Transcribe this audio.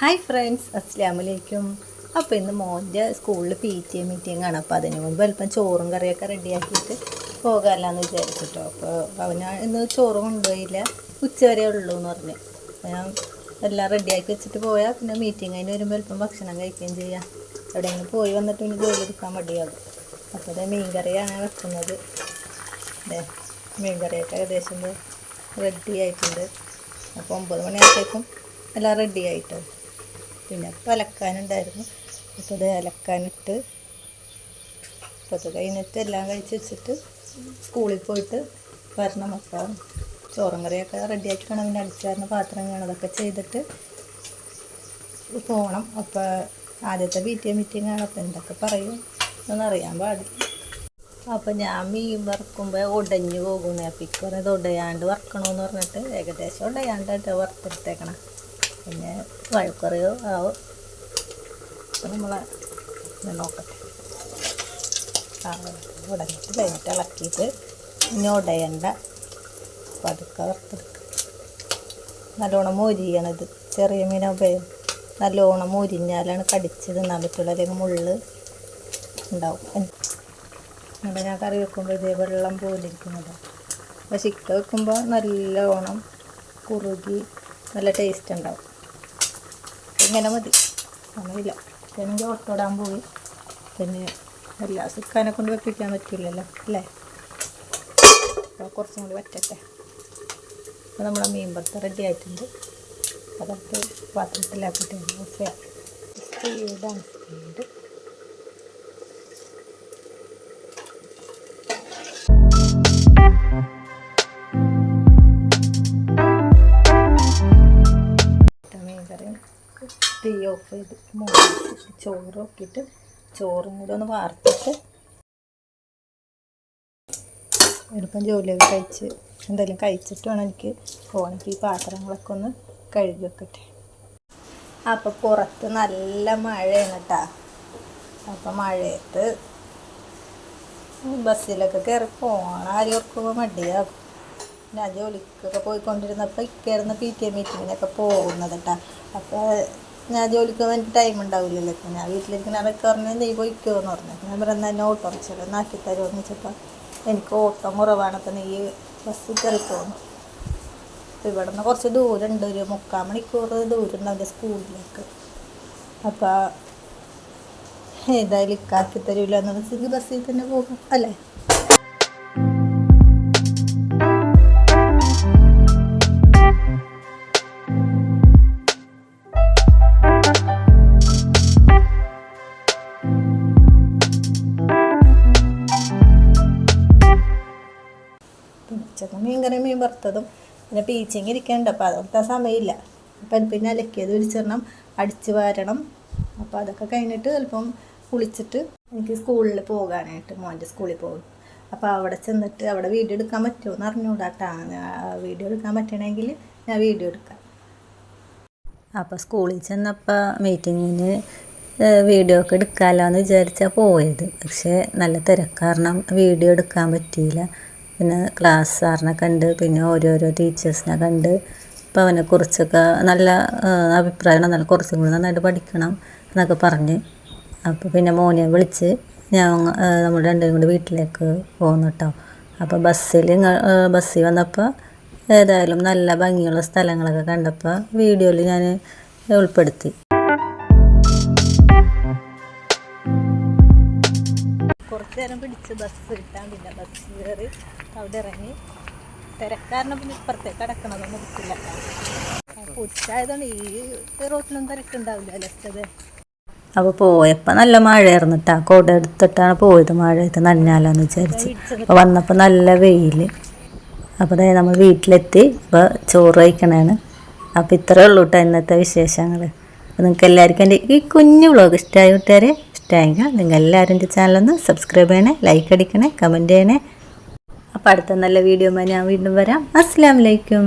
Hi friends അസ്സാം വലൈക്കും അപ്പോൾ ഇന്ന് മോന്റെ സ്കൂളിൽ പി ടി എ മീറ്റിംഗ് ആണ്. അപ്പോൾ അതിന് മുമ്പ് അല്പം ചോറും കറിയൊക്കെ റെഡിയാക്കിയിട്ട് പോകാമല്ലാന്ന് വിചാരിച്ചിട്ടോ. അപ്പോൾ അവന് ഇന്ന് ചോറും കൊണ്ടുപോയില്ല. ഉച്ചവരെ ഉള്ളൂ എന്ന് പറഞ്ഞു. ഞാൻ എല്ലാം റെഡിയാക്കി വെച്ചിട്ട് പോയാൽ പിന്നെ മീറ്റിംഗ് അതിന് വരുമ്പോൾ അല്പം ഭക്ഷണം കഴിക്കുകയും ചെയ്യാം. എവിടെയെങ്കിലും പോയി വന്നിട്ട് പിന്നെ ജോലി എടുക്കാൻ മടിയാകും. അപ്പോൾ അത് മീൻ കറിയാണ് വെക്കുന്നത്. അതെ മീൻ കറിയൊക്കെ ഏകദേശം റെഡി ആയിട്ടുണ്ട്. അപ്പോൾ ഒമ്പത് മണിയാകുമ്പോഴേക്കും എല്ലാം റെഡി ആയിട്ട്. പിന്നെ ഇപ്പോൾ അലക്കാനുണ്ടായിരുന്നു അപ്പോൾ ഇത് അലക്കാനിട്ട് അപ്പോൾ അത് കഴിഞ്ഞിട്ട് എല്ലാം കഴിച്ച് വെച്ചിട്ട് സ്കൂളിൽ പോയിട്ട് വരണം. അപ്പോൾ ചോറും കറിയൊക്കെ റെഡിയാക്കി വേണം പിന്നെ അടിച്ചാറിന് പാത്രം വേണം അതൊക്കെ ചെയ്തിട്ട് പോകണം അപ്പോൾ ആദ്യത്തെ പി ടി എ മീറ്റിംഗ് ആണ്. അപ്പോൾ എന്തൊക്കെ പറയും എന്നറിയാൻ പാടില്ല. അപ്പോൾ ഞാൻ മീൻ വറുക്കുമ്പോൾ ഉടഞ്ഞു പോകുന്നേ അപ്പം ഇക്കുറേ ഇത് ഉടയാണ്ട് വറക്കണമെന്ന് പറഞ്ഞിട്ട് ഏകദേശം ഉടയാണ്ടായിട്ട് വറുത്തെടുത്തേക്കണം. പിന്നെ വഴുക്കറിയോ ആവും? നമ്മളെ നോക്കട്ടെ. ഉടഞ്ഞിട്ട് കഴിഞ്ഞിട്ട് ഇളക്കിയിട്ട് ഇനി ഉടയണ്ട. പതുക്കെ വറുത്തെടുക്കുക നല്ലോണം മൊരിയണത് ചെറിയ മീനാകുമ്പോൾ നല്ലോണം മൊരിഞ്ഞാലാണ് കടിച്ച് തിന്നാൻ പറ്റുള്ളൂ അല്ലെങ്കിൽ മുള്ള് ഉണ്ടാവും. എന്നിട്ട് ഞാൻ കറി വെക്കുമ്പോൾ ഇതേ വെള്ളം പോലിരിക്കുന്നത് അപ്പോൾ ചിക്ക വെക്കുമ്പോൾ നല്ലോണം കുറുകി നല്ല ടേസ്റ്റ് ഉണ്ടാവും. ഇങ്ങനെ മതി. സമയമില്ല പിന്നെ ഓട്ടോടാൻ പോയി. പിന്നെ എല്ലാ സിക്കാനെ കൊണ്ട് വെപ്പിക്കാൻ പറ്റില്ലല്ലോ അല്ലേ? അപ്പോൾ കുറച്ചും കൂടി വറ്റട്ടെ അപ്പോൾ നമ്മളെ മീൻ പത്ത് റെഡി ആയിട്ടുണ്ട്. അതൊക്കെ പാത്രത്തിലാക്കിയിട്ട് ഓഫ് സ്പീഡാണ് സ്പീഡ് ഓഫ് ചെയ്ത് ചോറ് നോക്കിയിട്ട് ചോറും കൂടെ ഒന്ന് വാർത്തിട്ട് എളുപ്പം ജോലിയൊക്കെ കഴിച്ച് എന്തെങ്കിലും കഴിച്ചിട്ട് വേണം എനിക്ക് പോകണം ഈ പാത്രങ്ങളൊക്കെ ഒന്ന് കഴുകി വെക്കട്ടെ. അപ്പോൾ പുറത്ത് നല്ല മഴയാണ് കേട്ടാ അപ്പം മഴയത്ത് ബസ്സിലൊക്കെ കയറി പോകണം ആരും ഓർക്കുമ്പോൾ മടിയാകും. ഞാൻ ജോലിക്കൊക്കെ പോയിക്കൊണ്ടിരുന്നപ്പോൾ ഇക്കായിരുന്നു പി ടി എ മീറ്റിങ്ങിനൊക്കെ പോകുന്നത് കേട്ടോ അപ്പോൾ ഞാൻ ജോലിക്ക് വേണ്ടി ടൈം ഉണ്ടാവില്ലല്ലോ. ഇപ്പം ഞാൻ വീട്ടിലിരിക്കുന്നവരൊക്കെ പറഞ്ഞു നീ പോയിക്കോ എന്ന് പറഞ്ഞു. ഞാൻ പറഞ്ഞു എന്നെ ഓട്ടോ റിക്ഷയിൽ ഒന്ന് തരുമോ? എന്ന് വെച്ചപ്പോൾ എനിക്ക് ഓട്ടം കുറവാണ് അപ്പം നീ കയറി പോകുന്നു അപ്പോൾ ഇവിടെ നിന്ന് കുറച്ച് ദൂരം ഉണ്ട് ഒരു മുക്കാൽ മണിക്കൂർ ദൂരം അവന്റെ സ്കൂളിലേക്ക്. അപ്പോൾ ഏതായാലും ഇക്കാക്കി തരൂല എന്ന് വെച്ചെങ്കിൽ ബസ്സിൽ തന്നെ പോകും അല്ലേ? ഉച്ചയ്ക്ക് മീൻ കറി മീൻ വറുത്തതും പിന്നെ പീച്ചിങ് ഇരിക്കേണ്ട. അപ്പോൾ അതൊക്കെ സമയമില്ല. അപ്പം പിന്നെ അലക്കിയത് വിരിച്ചിടണം അടിച്ച് വാരണം. അപ്പോൾ അതൊക്കെ കഴിഞ്ഞിട്ട് ചിലപ്പം കുളിച്ചിട്ട് എനിക്ക് സ്കൂളിൽ പോകാനായിട്ട് മോന്റെ സ്കൂളിൽ പോകും. അപ്പോൾ അവിടെ ചെന്നിട്ട് അവിടെ വീഡിയോ എടുക്കാൻ പറ്റുമോ എന്ന് അറിഞ്ഞുകൂടാട്ടാ വീഡിയോ എടുക്കാൻ പറ്റണമെങ്കിൽ ഞാൻ വീഡിയോ എടുക്കാം. അപ്പോൾ സ്കൂളിൽ ചെന്നപ്പോൾ മീറ്റിങ്ങിന് വീഡിയോ ഒക്കെ എടുക്കാമല്ലോ എന്ന് വിചാരിച്ചാൽ പോയത്. പക്ഷേ നല്ല തിരക്ക്. കാരണം വീഡിയോ എടുക്കാൻ പറ്റിയില്ല. പിന്നെ ക്ലാസ് സാറിനെ കണ്ട് പിന്നെ ഓരോരോ ടീച്ചേഴ്സിനെ കണ്ട്. അപ്പോൾ അവനെക്കുറിച്ചൊക്കെ നല്ല അഭിപ്രായം നല്ല കുറച്ചും കൂടി നന്നായിട്ട് പഠിക്കണം എന്നൊക്കെ പറഞ്ഞ്. അപ്പോൾ പിന്നെ മോനെ വിളിച്ച് ഞാൻ നമ്മൾ രണ്ടുപേരും കൂടി വീട്ടിലേക്ക് പോകുന്നു കേട്ടോ അപ്പോൾ ബസ്സിൽ ബസ്സിൽ വന്നപ്പോൾ ഏതായാലും നല്ല ഭംഗിയുള്ള സ്ഥലങ്ങളൊക്കെ കണ്ടപ്പോൾ വീഡിയോയിൽ ഞാൻ ഉൾപ്പെടുത്തി. നേരം പിടിച്ച് ബസ് കിട്ടാൻ പിന്നെ ബസ് കയറി അവിടെ ഇറങ്ങി. തിരക്കാരനെ പിന്നെ ഇപ്പുറത്തേക്ക് അടക്കണതൊന്നും കിട്ടില്ല അപ്പോൾ ഉച്ചയായതുകൊണ്ട് ഈ റോട്ടിലൊന്നും തിരക്കുണ്ടാവില്ല അല്ലേ അപ്പോൾ പോയപ്പോൾ നല്ല മഴയായിരുന്നു കേട്ടോ കോട എടുത്തിട്ടാണ് പോയത് മഴയത്ത് നനഞ്ഞാലോന്ന് വിചാരിച്ച്. അപ്പോൾ വന്നപ്പോൾ നല്ല വെയിൽ അപ്പോൾ അതായത് നമ്മൾ വീട്ടിലെത്തി. അപ്പോൾ ചോറ് കഴിക്കണേണ്. അപ്പോൾ ഇത്രയേ ഉള്ളൂ കേട്ടോ ഇന്നത്തെ വിശേഷങ്ങൾ അപ്പോൾ നിങ്ങൾക്ക് എല്ലാവർക്കും എന്റെ ഈ കുഞ്ഞു വ്ളോഗ് ഇഷ്ടമായി കൂട്ടുകാരെ? ഇഷ്ടമായെങ്കിൽ നിങ്ങൾ എല്ലാവരും എന്റെ ചാനലൊന്ന് സബ്സ്ക്രൈബ് ചെയ്യണേ ലൈക്ക് അടിക്കണേ കമന്റ് ചെയ്യണേ. അപ്പോൾ അടുത്ത നല്ല വീഡിയോ ഞാൻ വീണ്ടും വരാം. അസ്സാം വലൈക്കും